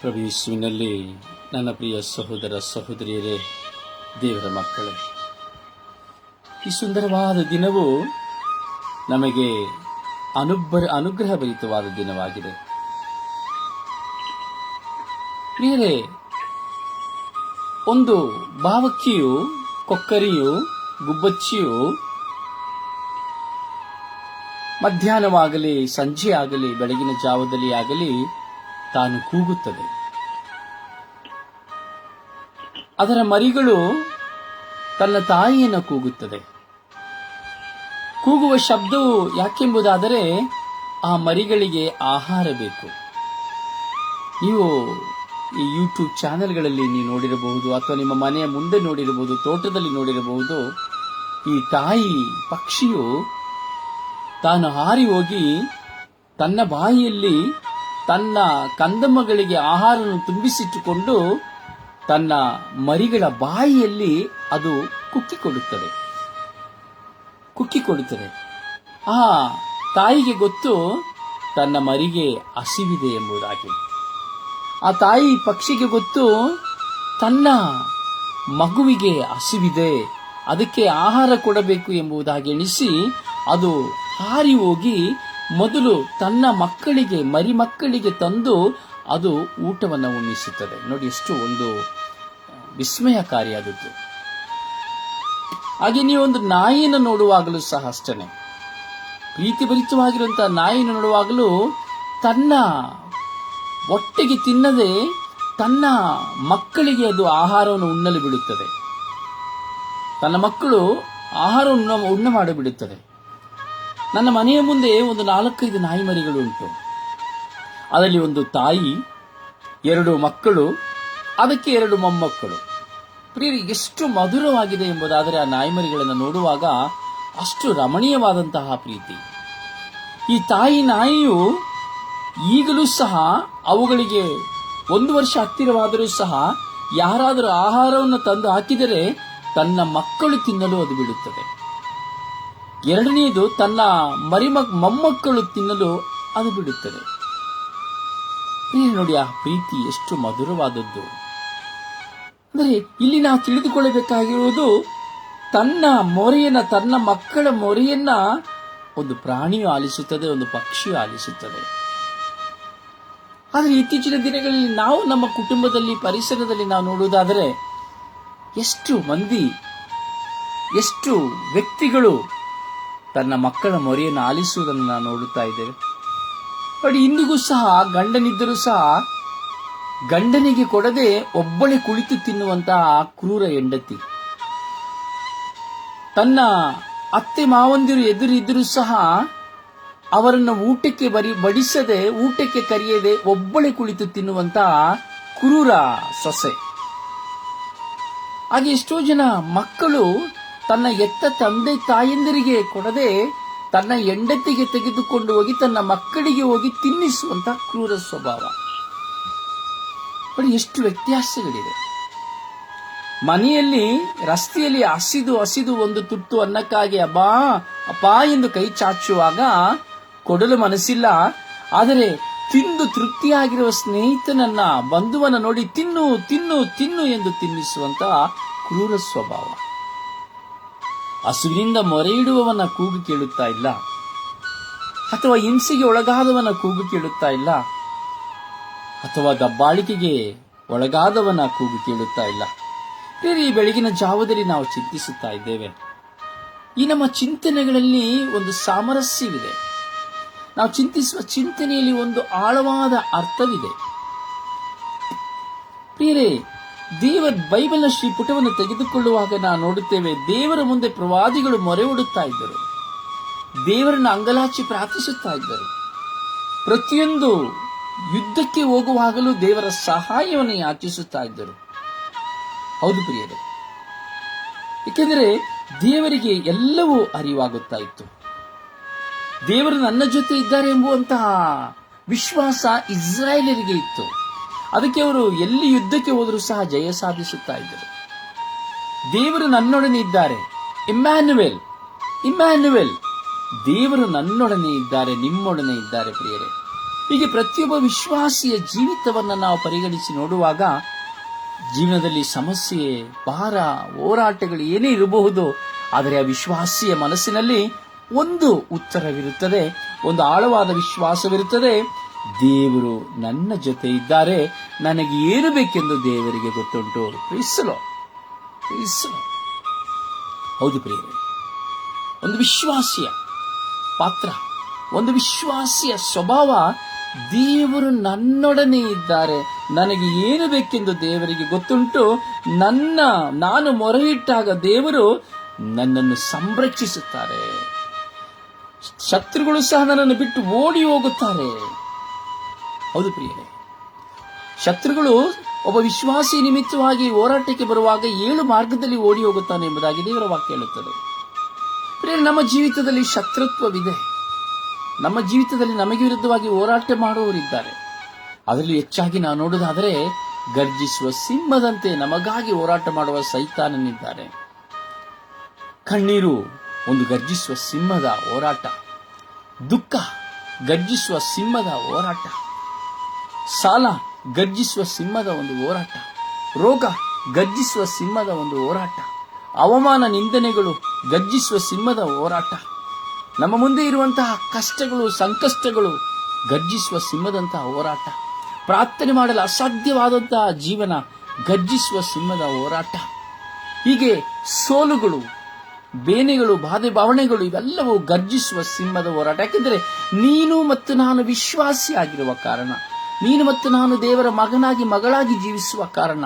ಪ್ರಭು ನನ್ನ ಪ್ರಿಯ ಸಹೋದರ ಸಹೋದರಿಯರೇ, ದೇವರ ಮಕ್ಕಳೇ, ಈ ಸುಂದರವಾದ ದಿನವು ನಮಗೆ ಅನುಬ್ಬರ ಅನುಗ್ರಹಭರಿತವಾದ ದಿನವಾಗಿದೆ. ಪ್ರಿಯರೇ, ಒಂದು ಭಾವಕ್ಕಿಯು ಕೊಕ್ಕರಿಯು, ಗುಬ್ಬಚ್ಚಿಯು ಮಧ್ಯಾಹ್ನವಾಗಲಿ ಸಂಜೆ ಆಗಲಿ ಬೆಳಗಿನ ಜಾವದಲ್ಲಿ ಆಗಲಿ ತಾನು ಕೂಗುತ್ತದೆ. ಅದರ ಮರಿಗಳು ತನ್ನ ತಾಯಿಯನ್ನು ಕೂಗುತ್ತದೆ. ಕೂಗುವ ಶಬ್ದವು ಯಾಕೆಂಬುದಾದರೆ ಆ ಮರಿಗಳಿಗೆ ಆಹಾರ ಬೇಕು. ನೀವು ಈ ಯೂಟ್ಯೂಬ್ ಚಾನೆಲ್ಗಳಲ್ಲಿ ನೀವು ನೋಡಿರಬಹುದು ಅಥವಾ ನಿಮ್ಮ ಮನೆಯ ಮುಂದೆ ನೋಡಿರಬಹುದು, ತೋಟದಲ್ಲಿ ನೋಡಿರಬಹುದು, ಈ ತಾಯಿ ಪಕ್ಷಿಯು ತಾನು ಹಾರಿ ಹೋಗಿ ತನ್ನ ಬಾಯಿಯಲ್ಲಿ ತನ್ನ ಕಂದಮ್ಮಗಳಿಗೆ ಆಹಾರವನ್ನು ತುಂಬಿಸಿಟ್ಟುಕೊಂಡು ತನ್ನ ಮರಿಗಳ ಬಾಯಿಯಲ್ಲಿ ಅದು ಕುಕ್ಕಿಕೊಡುತ್ತದೆ. ಕುಕ್ಕಿಕೊಡುತ್ತದೆ. ಆ ತಾಯಿಗೆ ಗೊತ್ತು ತನ್ನ ಮರಿಗೆ ಹಸಿವಿದೆ ಎಂಬುದಾಗಿ. ಆ ತಾಯಿ ಪಕ್ಷಿಗೆ ಗೊತ್ತು ತನ್ನ ಮಗುವಿಗೆ ಹಸಿವಿದೆ, ಅದಕ್ಕೆ ಆಹಾರ ಕೊಡಬೇಕು ಎಂಬುದಾಗಿ ಎಣಿಸಿ ಅದು ಹಾರಿ ಹೋಗಿ ಮೊದಲು ತನ್ನ ಮಕ್ಕಳಿಗೆ, ಮರಿ ಮಕ್ಕಳಿಗೆ ತಂದು ಅದು ಊಟವನ್ನು ಉಣ್ಣಿಸುತ್ತದೆ. ನೋಡಿ, ಎಷ್ಟು ಒಂದು ವಿಸ್ಮಯಕಾರಿಯಾದದ್ದು. ಹಾಗೆ ನೀವು ಒಂದು ನಾಯಿಯನ್ನು ನೋಡುವಾಗಲೂ ಸಹ ಅಷ್ಟೇ ಪ್ರೀತಿಭರಿತವಾಗಿರುವಂತಹ ನಾಯಿಯನ್ನು ನೋಡುವಾಗಲೂ ತನ್ನ ಒಟ್ಟಿಗೆ ತಿನ್ನದೆ ತನ್ನ ಮಕ್ಕಳಿಗೆ ಅದು ಆಹಾರವನ್ನು ಉಣ್ಣಲು ಬಿಡುತ್ತದೆ. ತನ್ನ ಮಕ್ಕಳು ಆಹಾರವನ್ನು ಉಣ್ಣ ಉಣ್ಣ ಮಾಡಿಬಿಡುತ್ತದೆ. ನನ್ನ ಮನೆಯ ಮುಂದೆ ಒಂದು ನಾಲ್ಕೈದು ನಾಯಿ ಮರಿಗಳು ಉಂಟು ಅದರಲ್ಲಿ ಒಂದು ತಾಯಿ, ಎರಡು ಮಕ್ಕಳು, ಅದಕ್ಕೆ ಎರಡು ಮೊಮ್ಮಕ್ಕಳು. ಪ್ರಿಯರಿ, ಎಷ್ಟು ಮಧುರವಾಗಿದೆ ಎಂಬುದಾದರೆ ಆ ನಾಯಿಮರಿಗಳನ್ನು ನೋಡುವಾಗ ಅಷ್ಟು ರಮಣೀಯವಾದಂತಹ ಪ್ರೀತಿ. ಈ ತಾಯಿ ನಾಯಿಯು ಈಗಲೂ ಸಹ ಅವುಗಳಿಗೆ ಒಂದು ವರ್ಷ ಹತ್ತಿರವಾದರೂ ಸಹ ಯಾರಾದರೂ ಆಹಾರವನ್ನು ತಂದು ಹಾಕಿದರೆ ತನ್ನ ಮಕ್ಕಳು ತಿನ್ನಲು ಅದು ಬಿಡುತ್ತದೆ. ಎರಡನೆಯದು ತನ್ನ ಮರಿಮ ಮೊಮ್ಮಕ್ಕಳು ತಿನ್ನಲು ಅದು ಬಿಡುತ್ತದೆ. ನೋಡಿ ಆ ಪ್ರೀತಿ ಎಷ್ಟು ಮಧುರವಾದದ್ದು. ಅಂದರೆ ಇಲ್ಲಿ ನಾವು ತಿಳಿದುಕೊಳ್ಳಬೇಕಾಗಿರುವುದು ತನ್ನ ಮೊರೆಯನ್ನ, ತನ್ನ ಮಕ್ಕಳ ಮೊರೆಯನ್ನ ಒಂದು ಪ್ರಾಣಿಯು ಆಲಿಸುತ್ತದೆ, ಒಂದು ಪಕ್ಷಿಯು ಆಲಿಸುತ್ತದೆ. ಆದರೆ ಇತ್ತೀಚಿನ ದಿನಗಳಲ್ಲಿ ನಾವು ನಮ್ಮ ಕುಟುಂಬದಲ್ಲಿ, ಪರಿಸರದಲ್ಲಿ ನಾವು ನೋಡುವುದಾದರೆ ಎಷ್ಟು ಮಂದಿ, ಎಷ್ಟು ವ್ಯಕ್ತಿಗಳು ತನ್ನ ಮಕ್ಕಳ ಮೊರೆಯನ್ನು ಆಲಿಸುವುದನ್ನು ನಾವು ನೋಡುತ್ತಾ ಇದ್ದೇವೆ. ಬಟ್ ಇಂದಿಗೂ ಸಹ ಗಂಡನಿದ್ದರೂ ಸಹ ಗಂಡನಿಗೆ ಕೊಡದೆ ಒಬ್ಬಳೆ ಕುಳಿತು ತಿನ್ನುವಂತಹ ಕ್ರೂರ ಹೆಂಡತಿ. ತನ್ನ ಅತ್ತೆ ಮಾವಂದಿರು ಎದುರಿದ್ದರೂ ಸಹ ಅವರನ್ನು ಊಟಕ್ಕೆ ಬರಿ, ಬಡಿಸದೆ, ಊಟಕ್ಕೆ ಕರೆಯದೆ ಒಬ್ಬಳೆ ಕುಳಿತು ತಿನ್ನುವಂತಹ ಕ್ರೂರ ಸೊಸೆ. ಹಾಗೆ ಎಷ್ಟೋ ಜನ ಮಕ್ಕಳು ತನ್ನ ಎತ್ತ ತಂದೆ ತಾಯಂದಿರಿಗೆ ಕೊಡದೆ ತನ್ನ ಹೆಂಡತಿಗೆ ತೆಗೆದುಕೊಂಡು ಹೋಗಿ ತನ್ನ ಮಕ್ಕಳಿಗೆ ಹೋಗಿ ತಿನ್ನಿಸುವಂತ ಕ್ರೂರ ಸ್ವಭಾವ. ಎಷ್ಟು ವ್ಯತ್ಯಾಸಗಳಿವೆ. ಮನೆಯಲ್ಲಿ, ರಸ್ತೆಯಲ್ಲಿ ಹಸಿದು ಹಸಿದು ಒಂದು ತುತ್ತು ಅನ್ನಕ್ಕಾಗಿ ಅಬ್ಬಾ ಅಪ್ಪ ಎಂದು ಕೈ ಚಾಚುವಾಗ ಕೊಡಲು ಮನಸ್ಸಿಲ್ಲ. ಆದರೆ ತಿಂದು ತೃಪ್ತಿಯಾಗಿರುವ ಸ್ನೇಹಿತನನ್ನ, ಬಂಧುವನ್ನ ನೋಡಿ ತಿನ್ನು ತಿನ್ನು ತಿನ್ನು ಎಂದು ತಿನ್ನಿಸುವಂತ ಕ್ರೂರ ಸ್ವಭಾವ. ಹಸುವಿನಿಂದ ಮೊರೆಯಿಡುವವನ ಕೂಗು ಕೇಳುತ್ತಾ ಇಲ್ಲ. ಅಥವಾ ಹಿಂಸೆಗೆ ಒಳಗಾದವನ ಕೂಗು ಕೇಳುತ್ತಾ ಇಲ್ಲ. ಅಥವಾ ಗಬ್ಬಾಳಿಕೆಗೆ ಒಳಗಾದವನ ಕೂಗು ಕೇಳುತ್ತಾ ಇಲ್ಲ. ಈ ಬೆಳಗಿನ ಜಾವದಲ್ಲಿ ನಾವು ಚಿಂತಿಸುತ್ತಾ ಇದ್ದೇವೆ. ಈ ನಮ್ಮ ಚಿಂತನೆಗಳಲ್ಲಿ ಒಂದು ಸಾಮರಸ್ಯವಿದೆ. ನಾವು ಚಿಂತಿಸುವ ಚಿಂತನೆಯಲ್ಲಿ ಒಂದು ಆಳವಾದ ಅರ್ಥವಿದೆ. ಪ್ರಿಯರೇ ದೇವರ ಬೈಬಲ್ನ ಶ್ರೀ ಪುಟವನ್ನು ತೆಗೆದುಕೊಳ್ಳುವಾಗ ನಾವು ನೋಡುತ್ತೇವೆ, ದೇವರ ಮುಂದೆ ಪ್ರವಾದಿಗಳು ಮೊರೆ ಹೊಡುತ್ತಾ ಇದ್ದರು. ದೇವರನ್ನು ಅಂಗಲಾಚಿ ಪ್ರಾರ್ಥಿಸುತ್ತಾ ಇದ್ದರು. ಪ್ರತಿಯೊಂದು ಯುದ್ಧಕ್ಕೆ ಹೋಗುವಾಗಲೂ ದೇವರ ಸಹಾಯವನ್ನು ಯಾಚಿಸುತ್ತಾ ಇದ್ದರು. ಹೌದು ಪ್ರಿಯರೇ. ಏಕೆಂದರೆ ದೇವರಿಗೆ ಎಲ್ಲವೂ ಅರಿವಾಗುತ್ತಾ ಇತ್ತು. ದೇವರು ನನ್ನ ಜೊತೆ ಇದ್ದಾರೆ ಎಂಬುವಂತಹ ವಿಶ್ವಾಸ ಇಸ್ರಾಯೇಲರಿಗೆ ಇತ್ತು. ಅದಕ್ಕೆ ಅವರು ಎಲ್ಲಿ ಯುದ್ಧಕ್ಕೆ ಹೋದರೂ ಸಹ ಜಯ ಸಾಧಿಸುತ್ತಾ ಇದ್ದರು. ದೇವರು ನನ್ನೊಡನೆ ಇದ್ದಾರೆ. ಇಮ್ಯಾನ್ಯುವೆಲ್ ಇಮ್ಯಾನ್ಯುವೆಲ್ ದೇವರು ನನ್ನೊಡನೆ ಇದ್ದಾರೆ, ನಿಮ್ಮೊಡನೆ ಇದ್ದಾರೆ ಪ್ರಿಯರೇ. ಹೀಗೆ ಪ್ರತಿಯೊಬ್ಬ ವಿಶ್ವಾಸಿಯ ಜೀವಿತವನ್ನು ನಾವು ಪರಿಗಣಿಸಿ ನೋಡುವಾಗ ಜೀವನದಲ್ಲಿ ಸಮಸ್ಯೆ, ಭಾರ, ಹೋರಾಟಗಳು ಏನೇ ಇರಬಹುದು, ಆದರೆ ಆ ವಿಶ್ವಾಸಿಯ ಮನಸ್ಸಿನಲ್ಲಿ ಒಂದು ಉತ್ತರವಿರುತ್ತದೆ, ಒಂದು ಆಳವಾದ ವಿಶ್ವಾಸವಿರುತ್ತದೆ ದೇವರು ನನ್ನ ಜೊತೆ ಇದ್ದಾರೆ. ನನಗೆ ಏನು ಬೇಕೆಂದು ದೇವರಿಗೆ ಗೊತ್ತುಂಟು. ಪ್ರೀಸಲು ಪ್ರೀಸಲು ಹೌದು ಪ್ರಿಯರೇ, ಒಂದು ವಿಶ್ವಾಸಿಯ ಪಾತ್ರ, ಒಂದು ವಿಶ್ವಾಸಿಯ ಸ್ವಭಾವ ದೇವರು ನನ್ನೊಡನೆ ಇದ್ದಾರೆ. ನನಗೆ ಏನು ಬೇಕೆಂದು ದೇವರಿಗೆ ಗೊತ್ತುಂಟು. ನನ್ನ, ನಾನು ಮೊರೆಯಿಟ್ಟಾಗ ದೇವರು ನನ್ನನ್ನು ಸಂರಕ್ಷಿಸುತ್ತಾರೆ. ಶತ್ರುಗಳು ಸಹ ನನ್ನನ್ನು ಬಿಟ್ಟು ಓಡಿ ಹೋಗುತ್ತಾರೆ. ಹೌದು ಪ್ರಿಯರೇ. ಶತ್ರುಗಳು ಒಬ್ಬ ವಿಶ್ವಾಸಿ ನಿಮಿತ್ತವಾಗಿ ಹೋರಾಟಕ್ಕೆ ಬರುವಾಗ ಏಳು ಮಾರ್ಗದಲ್ಲಿ ಓಡಿ ಹೋಗುತ್ತಾನೆ ಎಂಬುದಾಗಿ ದೇವರ ವಾಕ್ಯ ಹೇಳುತ್ತದೆ. ಪ್ರಿಯರೇ, ನಮ್ಮ ಜೀವಿತದಲ್ಲಿ ಶತ್ರುತ್ವವಿದೆ. ನಮ್ಮ ಜೀವಿತದಲ್ಲಿ ನಮಗೆ ವಿರುದ್ಧವಾಗಿ ಹೋರಾಟ ಮಾಡುವವರಿದ್ದಾರೆ. ಅದರಲ್ಲಿ ಹೆಚ್ಚಾಗಿ ನಾವು ನೋಡುವುದಾದರೆ ಗರ್ಜಿಸುವ ಸಿಂಹದಂತೆ ನಮಗಾಗಿ ಹೋರಾಟ ಮಾಡುವ ಸೈತಾನನಿದ್ದಾರೆ. ಕಣ್ಣೀರು ಒಂದು ಗರ್ಜಿಸುವ ಸಿಂಹದ ಹೋರಾಟ. ದುಃಖ ಗರ್ಜಿಸುವ ಸಿಂಹದ ಹೋರಾಟ. ಸಾಲ ಗರ್ಜಿಸುವ ಸಿಂಹದ ಒಂದು ಹೋರಾಟ, ರೋಗ ಗರ್ಜಿಸುವ ಸಿಂಹದ ಒಂದು ಹೋರಾಟ, ಅವಮಾನ ನಿಂದನೆಗಳು ಗರ್ಜಿಸುವ ಸಿಂಹದ ಹೋರಾಟ. ನಮ್ಮ ಮುಂದೆ ಇರುವಂತಹ ಕಷ್ಟಗಳು, ಸಂಕಷ್ಟಗಳು ಗರ್ಜಿಸುವ ಸಿಂಹದಂತಹ ಹೋರಾಟ. ಪ್ರಾರ್ಥನೆ ಮಾಡಲು ಅಸಾಧ್ಯವಾದಂತಹ ಜೀವನ ಗರ್ಜಿಸುವ ಸಿಂಹದ ಹೋರಾಟ. ಹೀಗೆ ಸೋಲುಗಳು, ಬೇನೆಗಳು, ಬಾಧೆ ಭಾವನೆಗಳು ಇವೆಲ್ಲವೂ ಗರ್ಜಿಸುವ ಸಿಂಹದ ಹೋರಾಟ. ಯಾಕೆಂದರೆ ನೀನು ಮತ್ತು ನಾನು ವಿಶ್ವಾಸಿಯಾಗಿರುವ ಕಾರಣ. ನೀನು ಮತ್ತು ನಾನು ದೇವರ ಮಗನಾಗಿ ಮಗಳಾಗಿ ಜೀವಿಸುವ ಕಾರಣ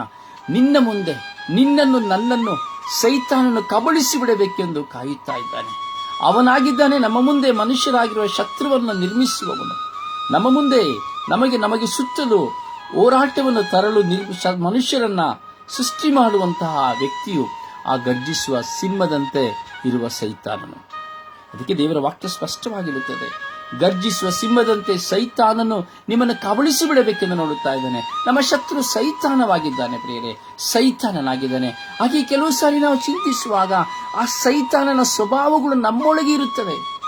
ನಿನ್ನ ಮುಂದೆ ನಿನ್ನನ್ನು ನನ್ನನ್ನು ಸೈತಾನನ್ನು ಕಬಳಿಸಿ ಬಿಡಬೇಕೆಂದು ಕಾಯುತ್ತಾ ಇದ್ದಾನೆ. ಅವನಾಗಿದ್ದಾನೆ, ನಮ್ಮ ಮುಂದೆ ಮನುಷ್ಯರಾಗಿರುವ ಶತ್ರುವನ್ನು ನಿರ್ಮಿಸುವವನು. ನಮ್ಮ ಮುಂದೆ ನಮಗೆ ನಮಗೆ ಸುತ್ತಲೂ ಹೋರಾಟವನ್ನು ತರಲು ನಿರ್- ಶ- ಮನುಷ್ಯರನ್ನ ಸೃಷ್ಟಿ ಮಾಡುವಂತಹ ವ್ಯಕ್ತಿಯು ಆ ಗರ್ಜಿಸುವ ಸಿಂಹದಂತೆ ಇರುವ ಸೈತಾನನು. ಅದಕ್ಕೆ ದೇವರ ವಾಕ್ಯ ಸ್ಪಷ್ಟವಾಗಿರುತ್ತದೆ. ಗರ್ಜಿಸುವ ಸಿಂಹದಂತೆ ಸೈತಾನನು ನಿಮ್ಮನ್ನು ಕಬಳಿಸಿ ಬಿಡಬೇಕೆಂದು ನೋಡುತ್ತಾ ಇದ್ದಾನೆ. ನಮ್ಮ ಶತ್ರು ಸೈತಾನವಾಗಿದ್ದಾನೆ ಪ್ರಿಯರೇ. ಸೈತಾನನಾಗಿದ್ದಾನೆ. ಹಾಗೆ ಕೆಲವು ಸಾರಿ ನಾವು ಚಿಂತಿಸುವಾಗ ಆ ಸೈತಾನನ ಸ್ವಭಾವಗಳು ನಮ್ಮೊಳಗೆ ಇರುತ್ತವೆ.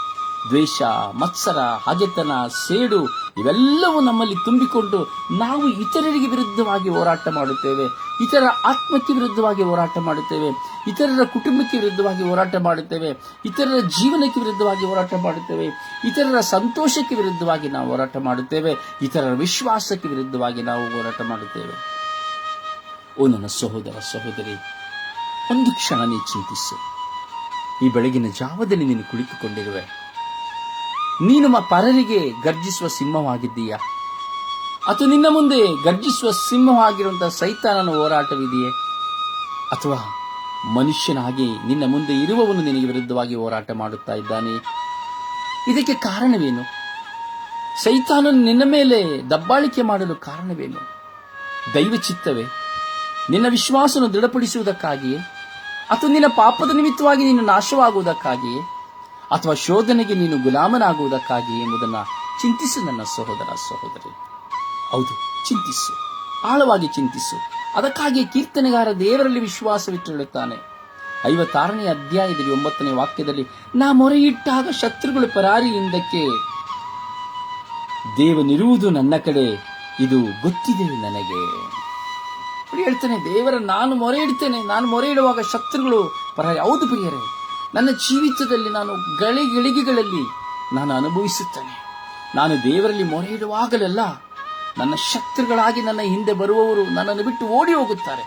ದ್ವೇಷ, ಮತ್ಸರ, ಹಗೆತನ, ಸೇಡು ಇವೆಲ್ಲವೂ ನಮ್ಮಲ್ಲಿ ತುಂಬಿಕೊಂಡು ನಾವು ಇತರರಿಗೆ ವಿರುದ್ಧವಾಗಿ ಹೋರಾಟ ಮಾಡುತ್ತೇವೆ. ಇತರ ಆತ್ಮಕ್ಕೆ ವಿರುದ್ಧವಾಗಿ ಹೋರಾಟ ಮಾಡುತ್ತೇವೆ. ಇತರರ ಕುಟುಂಬಕ್ಕೆ ವಿರುದ್ಧವಾಗಿ ಹೋರಾಟ ಮಾಡುತ್ತೇವೆ. ಇತರರ ಜೀವನಕ್ಕೆ ವಿರುದ್ಧವಾಗಿ ಹೋರಾಟ ಮಾಡುತ್ತೇವೆ. ಇತರರ ಸಂತೋಷಕ್ಕೆ ವಿರುದ್ಧವಾಗಿ ನಾವು ಹೋರಾಟ ಮಾಡುತ್ತೇವೆ. ಇತರರ ವಿಶ್ವಾಸಕ್ಕೆ ವಿರುದ್ಧವಾಗಿ ನಾವು ಹೋರಾಟ ಮಾಡುತ್ತೇವೆ. ಓ ನನ್ನ ಸಹೋದರ ಸಹೋದರಿ, ಒಂದು ಕ್ಷಣ ನೀ ಚಿಂತಿಸು. ಈ ಬೆಳಗಿನ ಜಾವದಲ್ಲಿ ನೀನು ಕುಳಿತುಕೊಂಡಿರುವೆ. ನೀನು ಪರರಿಗೆ ಗರ್ಜಿಸುವ ಸಿಂಹವಾಗಿದ್ದೀಯಾ? ಅಥವಾ ನಿನ್ನ ಮುಂದೆ ಗರ್ಜಿಸುವ ಸಿಂಹವಾಗಿರುವಂತಹ ಸೈತಾನನ ಹೋರಾಟವಿದೆಯೇ? ಅಥವಾ ಮನುಷ್ಯನಾಗಿ ನಿನ್ನ ಮುಂದೆ ಇರುವವನು ನಿನಗೆ ವಿರುದ್ಧವಾಗಿ ಹೋರಾಟ ಮಾಡುತ್ತಾ ಇದ್ದಾನೆ? ಇದಕ್ಕೆ ಕಾರಣವೇನು? ಸೈತಾನನು ನಿನ್ನ ಮೇಲೆ ದಬ್ಬಾಳಿಕೆ ಮಾಡಲು ಕಾರಣವೇನು? ದೈವ ಚಿತ್ತವೇ ನಿನ್ನ ವಿಶ್ವಾಸವನ್ನು ದೃಢಪಡಿಸುವುದಕ್ಕಾಗಿಯೇ? ಅಥವಾ ನಿನ್ನ ಪಾಪದ ನಿಮಿತ್ತವಾಗಿ ನೀನು ನಾಶವಾಗುವುದಕ್ಕಾಗಿಯೇ? ಅಥವಾ ಶೋಧನೆಗೆ ನೀನು ಗುಲಾಮನಾಗುವುದಕ್ಕಾಗಿ ಎಂಬುದನ್ನು ಚಿಂತಿಸು ನನ್ನ ಸಹೋದರ ಸಹೋದರಿ. ಹೌದು, ಚಿಂತಿಸು. ಆಳವಾಗಿ ಚಿಂತಿಸು. ಅದಕ್ಕಾಗಿ ಕೀರ್ತನೆಗಾರ ದೇವರಲ್ಲಿ ವಿಶ್ವಾಸವಿಟ್ಟಿರುತ್ತಾನೆ. ಐವತ್ತಾರನೇ ಅಧ್ಯಾಯದಲ್ಲಿ ಒಂಬತ್ತನೇ ವಾಕ್ಯದಲ್ಲಿ, ನಾ ಮೊರೆಯಿಟ್ಟಾಗ ಶತ್ರುಗಳು ಪರಾರಿ ಹಿಂದಕ್ಕೆ ದೇವನಿರುವುದು ನನ್ನ ಕಡೆ, ಇದು ಗೊತ್ತಿದೆ ನನಗೆ. ಹೇಳ್ತಾನೆ, ದೇವರ, ನಾನು ಮೊರೆ ಇಡ್ತೇನೆ ನಾನು ಮೊರೆ ಇಡುವಾಗ ಶತ್ರುಗಳು ಪರ ಹೌದು ಪ್ರಿಯರೇ ನನ್ನ ಜೀವಿತದಲ್ಲಿ ನಾನು ಗಳಿಗಳಿಗೆಗಳಲ್ಲಿ ನಾನು ಅನುಭವಿಸುತ್ತೇನೆ. ನಾನು ದೇವರಲ್ಲಿ ಮೊರೆ ಇಡುವಾಗಲೆಲ್ಲ ನನ್ನ ಶತ್ರುಗಳಾಗಿ ನನ್ನ ಹಿಂದೆ ಬರುವವರು ನನ್ನನ್ನು ಬಿಟ್ಟು ಓಡಿ ಹೋಗುತ್ತಾರೆ.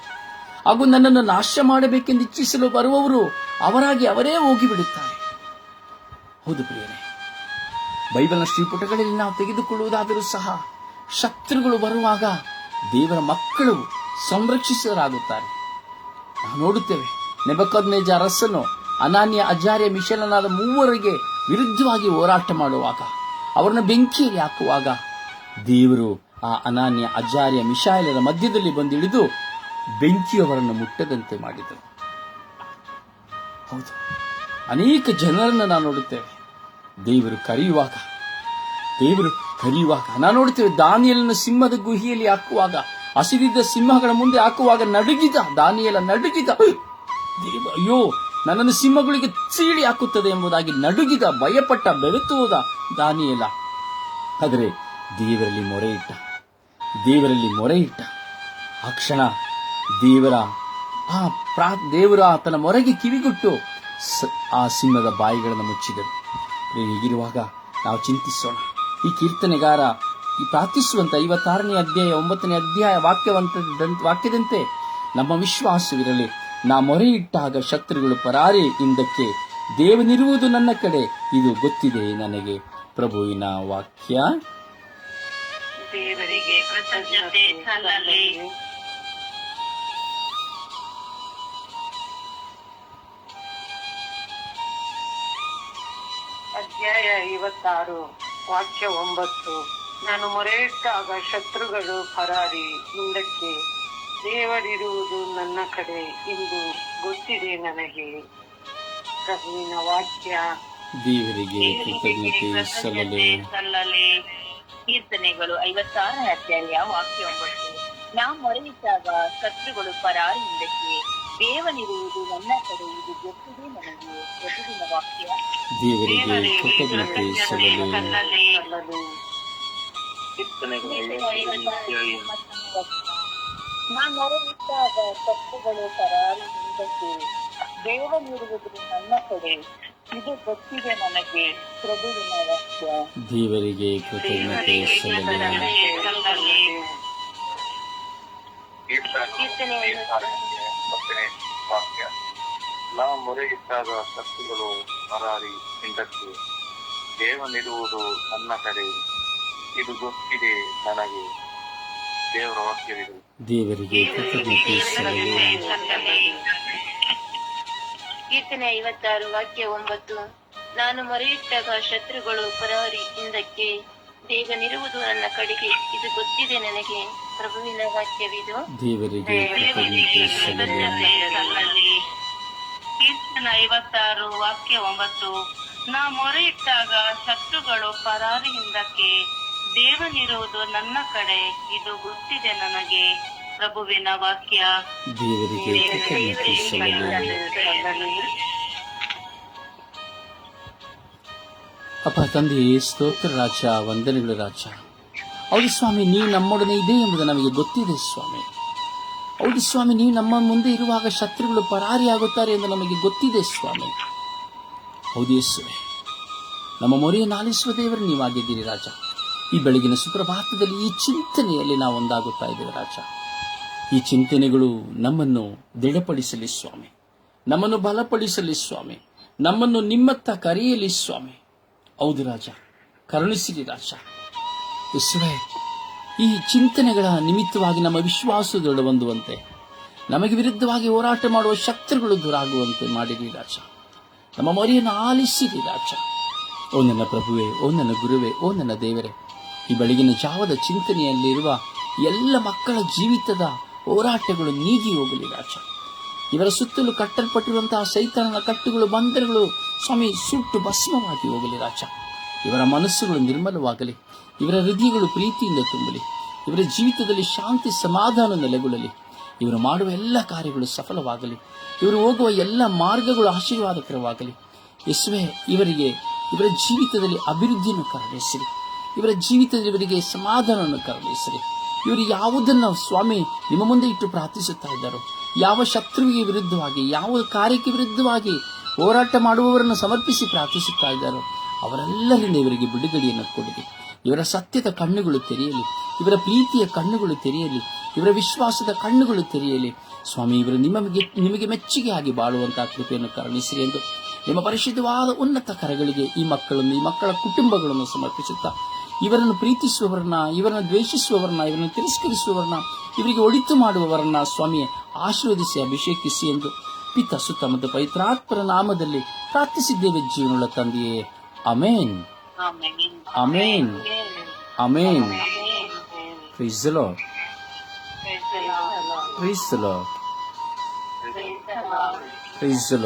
ಹಾಗೂ ನನ್ನನ್ನು ನಾಶ ಮಾಡಬೇಕೆಂದು ಇಚ್ಛಿಸಲು ಬರುವವರು ಅವರಾಗಿ ಅವರೇ ಹೋಗಿಬಿಡುತ್ತಾರೆ. ಹೌದು ಪ್ರಿಯರೇ, ಬೈಬಲ್ನ ಶ್ರೀಪುಟಗಳಲ್ಲಿ ನಾವು ತೆಗೆದುಕೊಳ್ಳುವುದಾದರೂ ಸಹ ಶತ್ರುಗಳು ಬರುವಾಗ ದೇವರ ಮಕ್ಕಳು ಸಂರಕ್ಷಿಸಲಾಗುತ್ತಾರೆ ನಾವು ನೋಡುತ್ತೇವೆ ನೆಬಕದ್ನೇಜ ಅರಸನು ಅನಾನ್ಯ ಅಜಾರ್ಯ ಮಿಶಲನಾದ ಮೂವರಿಗೆ ವಿರುದ್ಧವಾಗಿ ಹೋರಾಟ ಮಾಡುವಾಗ, ಅವರನ್ನು ಬೆಂಕಿಯಲ್ಲಿ ಹಾಕುವಾಗ ದೇವರು ಆ ಅನಾನ್ಯ ಅಜಾರ್ಯ ಮಿಶಾಯಲರ ಮಧ್ಯದಲ್ಲಿ ಬಂದಿಳಿದು ಬೆಂಕಿಯವರನ್ನು ಮುಟ್ಟದಂತೆ ಮಾಡಿದರು. ಹೌದು, ಅನೇಕ ಜನರನ್ನು ನಾವು ನೋಡುತ್ತೇವೆ. ದೇವರು ಕರೆಯುವಾಗ ದೇವರು ಕರೆಯುವಾಗ ನಾವು ನೋಡುತ್ತೇವೆ ದಾನಿಯಲನ್ನು ಸಿಂಹದ ಗುಹಿಯಲ್ಲಿ ಹಾಕುವಾಗ, ಹಸಿದಿದ್ದ ಸಿಂಹಗಳ ಮುಂದೆ ಹಾಕುವಾಗ ನಡುಗಿದ, ದಾನಿಯಲ ನಡುಗಿದ, ದೇವ, ಅಯ್ಯೋ ನನ್ನನ್ನು ಸಿಂಹಗಳಿಗೆ ಸೀಳಿ ಹಾಕುತ್ತದೆ ಎಂಬುದಾಗಿ ನಡುಗಿದ, ಭಯಪಟ್ಟ ಬೆರೆತು ಹೋದ ದಾನಿಯಲ್ಲ ಆದರೆ ದೇವರಲ್ಲಿ ಮೊರೆ ಇಟ್ಟ ದೇವರಲ್ಲಿ ಮೊರೆ ಇಟ್ಟ ಆ ಕ್ಷಣ ದೇವರ, ಆ ಪ್ರಾ, ದೇವರ ಆತನ ಮೊರೆಗೆ ಕಿವಿಗೊಟ್ಟು ಆ ಸಿಂಹದ ಬಾಯಿಗಳನ್ನು ಮುಚ್ಚಿದರು. ಹೀಗಿರುವಾಗ ನಾವು ಚಿಂತಿಸೋಣ. ಈ ಕೀರ್ತನೆಗಾರ ಈ ಪ್ರಾರ್ಥಿಸುವಂಥ ಐವತ್ತಾರನೇ ಅಧ್ಯಾಯ, ಒಂಬತ್ತನೇ ಅಧ್ಯಾಯ ವಾಕ್ಯವಂತ ವಾಕ್ಯದಂತೆ ನಮ್ಮ ವಿಶ್ವಾಸವಿರಲಿ. ನಾ ಮೊರೆ ಇಟ್ಟಾಗ ಶತ್ರುಗಳು ಪರಾರಿ ಹಿಂದಕ್ಕೆ ದೇವನಿರುವುದು ನನ್ನ ಕಡೆ. ಇದು ಗೊತ್ತಿದೆ ನನಗೆ. ಪ್ರಭುವಿನ ವಾಕ್ಯ. ಅಧ್ಯಾಯ ಐವತ್ತಾರು, ವಾಕ್ಯ ಒಂಬತ್ತು. ನಾನು ಮೊರೆಯಿಟ್ಟಾಗ ಶತ್ರುಗಳು ಪರಾರಿ ಹಿಂದಕ್ಕೆ ದೇವರಿರುವುದು ನನ್ನ ಕಡೆ ಇಂದು ಗೊತ್ತಿದೆ ನನಗೆ. ಪ್ರಭುವಿನ ವಾಕ್ಯ. ದೇವರಿಗೆ ಕೃತಜ್ಞತೆ ಸಲ್ಲಲಿ. ಸಲ್ಲಲಿ. ಕೀರ್ತನೆಗಳು ಐವತ್ತಾರನೇ ಅಧ್ಯಾಯ ವಾಕ್ಯ ಒಂಬತ್ತು ನಾ ಮೊರೆಯಿಟ್ಟಾಗ ಶತ್ರುಗಳು ಪರಾರಿ ಹಿಂದಕ್ಕೆ ದೇವನಿರುವುದು ನನ್ನ ಕಡೆ ಇದು ಗೊತ್ತಿದೆ ನನಗೆ. ಪ್ರತಿದಿನ ವಾಕ್ಯ. ದೇವರಿಗೆ ಕೃತಜ್ಞತೆ ಸಲ್ಲಲಿ. ನಾ ಮೊರೆಯಿಟ್ಟಾಗ ತಪ್ಪುಗಳು ಪರಾರಿ ಹಿಂದಕ್ಕೆ. ದೇವನಿರುವುದು ನನ್ನ ಕಡೆ ಇದು ಗೊತ್ತಿದೆ ನನಗೆ. ಪ್ರಭುವಿನ ವಾಕ್ಯ ದೇವರಿಗೆ ಕೃತಜ್ಞತೆ ಶಕ್ತಿಗಳು ವಾಕ್ಯ ನಾ ಮೊರೆಯಿಟ್ಟಾಗ ಶತ್ರುಗಳು ಪರಾರಿ ಹಿಂದಕ್ಕೆ. ದೇವನಿರುವುದು ನನ್ನ ಕಡೆ. ಇದು ಗೊತ್ತಿದೆ ನನಗೆ. ದೇವರ ವಾಕ್ಯವಿದೆ. ದೇವರಿಗೆ ಕೃತಜ್ಞತೆ ಕೀರ್ತನೆ ಐವತ್ತಾರು ವಾಕ್ಯ ಒಂಬತ್ತು. ನಾನು ಮೊರೆಯಿಟ್ಟಾಗ ಶತ್ರುಗಳು ಪರಾರಿ ಹಿಂದಕ್ಕೆ. ದೇವನಿರುವುದು ನನ್ನ ಕಡೆಗೆ. ಇದು ಗೊತ್ತಿದೆ ನನಗೆ. ಪ್ರಭುವಿನ ವಾಕ್ಯವಿದು. ದೇವರಿಗೆ ಕೀರ್ತನ ಐವತ್ತಾರು ವಾಕ್ಯ ಒಂಬತ್ತು. ನಾ ಮೊರೆಯಿಟ್ಟಾಗ ಶತ್ರುಗಳು ಪರಾರಿ ಹಿಂದಕ್ಕೆ. ದೇವನಿರುವುದು ನನ್ನ ಕಡೆ ಇದು ಗೊತ್ತಿದೆ ನನಗೆ. ಪ್ರಭುವಿನ ವಾಕ್ಯ. ಅಪ್ಪ ತಂದೆ ಸ್ತೋತ್ರ ರಾಜ ವಂದನೆಗಳು ರಾಜ. ಹೌದು ಸ್ವಾಮಿ ನೀವು ನಮ್ಮೊಡನೆ ಇದೆ ಎಂಬುದು ನಮಗೆ ಗೊತ್ತಿದೆ ಸ್ವಾಮಿ. ಹೌದು ಸ್ವಾಮಿ ನೀವು ನಮ್ಮ ಮುಂದೆ ಇರುವಾಗ ಶತ್ರುಗಳು ಪರಾರಿಯಾಗುತ್ತಾರೆ ಎಂದು ನಮಗೆ ಗೊತ್ತಿದೆ ಸ್ವಾಮಿ. ಹೌದು ಸ್ವಾಮಿ ನಮ್ಮ ಮೊರೆಯನ್ನು ಆಲಿಸುವ ದೇವರು ನೀವಾಗಿದ್ದೀರಿ ರಾಜ. ಈ ಬೆಳಗಿನ ಸುಪ್ರಭಾತದಲ್ಲಿ ಈ ಚಿಂತನೆಯಲ್ಲಿ ನಾವು ಒಂದಾಗುತ್ತಾ ಇದ್ದೇವೆ ರಾಜ. ಈ ಚಿಂತನೆಗಳು ನಮ್ಮನ್ನು ದೃಢಪಡಿಸಲಿ ಸ್ವಾಮಿ. ನಮ್ಮನ್ನು ಬಲಪಡಿಸಲಿ ಸ್ವಾಮಿ. ನಮ್ಮನ್ನು ನಿಮ್ಮತ್ತ ಕರೆಯಲಿ ಸ್ವಾಮಿ. ಹೌದು ರಾಜ. ಕರುಣಿಸಿರಿ ರಾಜ. ಯೇಸುವೆ, ಈ ಚಿಂತನೆಗಳ ನಿಮಿತ್ತವಾಗಿ ನಮ್ಮ ವಿಶ್ವಾಸ ಹೊಂದುವಂತೆ ನಮಗೆ ವಿರುದ್ಧವಾಗಿ ಹೋರಾಟ ಮಾಡುವ ಶಕ್ತಿಗಳು ದೂರಾಗುವಂತೆ ಮಾಡಿರಿ ರಾಜ. ನಮ್ಮ ಮೊರೆಯನ್ನು ಆಲಿಸಿರಿ ರಾಜ. ಓ ನನ್ನ ಪ್ರಭುವೆ, ಓ ನನ್ನ ಗುರುವೆ, ಓ ನನ್ನ ದೇವರೇ ಈ ಬೆಳಗಿನ ಜಾವದ ಚಿಂತನೆಯಲ್ಲಿರುವ ಎಲ್ಲ ಮಕ್ಕಳ ಜೀವಿತದ ಹೋರಾಟಗಳು ನೀಗಿ ಹೋಗಲಿ ರಾಜ. ಇವರ ಸುತ್ತಲೂ ಕಟ್ಟಲ್ಪಟ್ಟಿರುವಂತಹ ಸೈತಾನನ ಕಟ್ಟುಗಳು ಬಂಧನಗಳು ಸ್ವಾಮಿ ಸುಟ್ಟು ಭಸ್ಮವಾಗಿ ಹೋಗಲಿ ರಾಜ. ಇವರ ಮನಸ್ಸುಗಳು ನಿರ್ಮಲವಾಗಲಿ, ಇವರ ಹೃದಯಗಳು ಪ್ರೀತಿಯಿಂದ ತುಂಬಲಿ, ಇವರ ಜೀವಿತದಲ್ಲಿ ಶಾಂತಿ ಸಮಾಧಾನ ನೆಲೆಗೊಳ್ಳಲಿ, ಇವರು ಮಾಡುವ ಎಲ್ಲ ಕಾರ್ಯಗಳು ಸಫಲವಾಗಲಿ, ಇವರು ಹೋಗುವ ಎಲ್ಲ ಮಾರ್ಗಗಳು ಆಶೀರ್ವಾದಕರವಾಗಲಿ. ಯೇಸುವೆ, ಇವರಿಗೆ, ಇವರ ಜೀವಿತದಲ್ಲಿ ಅಭಿವೃದ್ಧಿಯನ್ನು ಕರುಣಿಸಿರಿ. ಇವರ ಜೀವಿತದ ಇವರಿಗೆ ಸಮಾಧಾನವನ್ನು ಕರುಣಿಸಿರಿ ಇವರು ಯಾವುದನ್ನು ಸ್ವಾಮಿ ನಿಮ್ಮ ಮುಂದೆ ಇಟ್ಟು ಪ್ರಾರ್ಥಿಸುತ್ತಾ ಇದ್ದಾರೋ, ಯಾವ ಶತ್ರುವಿಗೆ ವಿರುದ್ಧವಾಗಿ, ಯಾವ ಕಾರ್ಯಕ್ಕೆ ವಿರುದ್ಧವಾಗಿ ಹೋರಾಟ ಮಾಡುವವರನ್ನು ಸಮರ್ಪಿಸಿ ಪ್ರಾರ್ಥಿಸುತ್ತಾ ಇದ್ದಾರೋ, ಅವರೆಲ್ಲರಿಂದ ಇವರಿಗೆ ಬಿಡುಗಡೆಯನ್ನು ಕೊಡಿರಿ. ಇವರ ಸತ್ಯದ ಕಣ್ಣುಗಳು ತೆರೆಯಲಿ, ಇವರ ಪ್ರೀತಿಯ ಕಣ್ಣುಗಳು ತೆರೆಯಲಿ, ಇವರ ವಿಶ್ವಾಸದ ಕಣ್ಣುಗಳು ತೆರೆಯಲಿ. ಸ್ವಾಮಿ, ಇವರು ನಿಮಗೆ ನಿಮಗೆ ಮೆಚ್ಚುಗೆ ಆಗಿ ಬಾಳುವಂತಹ ಕೃಪೆಯನ್ನು ಕರುಣಿಸಿರಿ ಎಂದು ನಿಮ್ಮ ಪರಿಶುದ್ಧವಾದ ಉನ್ನತ ಕರಗಳಿಗೆ ಈ ಮಕ್ಕಳನ್ನು, ಈ ಮಕ್ಕಳ ಕುಟುಂಬಗಳನ್ನು ಸಮರ್ಪಿಸುತ್ತಾ ಇವರನ್ನು ಪ್ರೀತಿಸುವವರನ್ನ, ಇವರನ್ನು ದ್ವೇಷಿಸುವವರನ್ನ, ಇವರನ್ನು ತಿರಸ್ಕರಿಸುವವರನ್ನ, ಇವರಿಗೆ ಒಳಿತು ಮಾಡುವವರನ್ನ ಸ್ವಾಮಿ ಆಶೀರ್ವದಿಸಿ ಅಭಿಷೇಕಿಸಿ ಎಂದು ಪಿತ ಸುತ್ತ ಮತ್ತು ಪವಿತ್ರಾತ್ಮರ ನಾಮದಲ್ಲಿ ಪ್ರಾರ್ಥಿಸಿದ್ದೇವೆ ಜೀವನುಳ್ಳ ತಂದೆಯೇ. Amen amen amen Praise the Lord.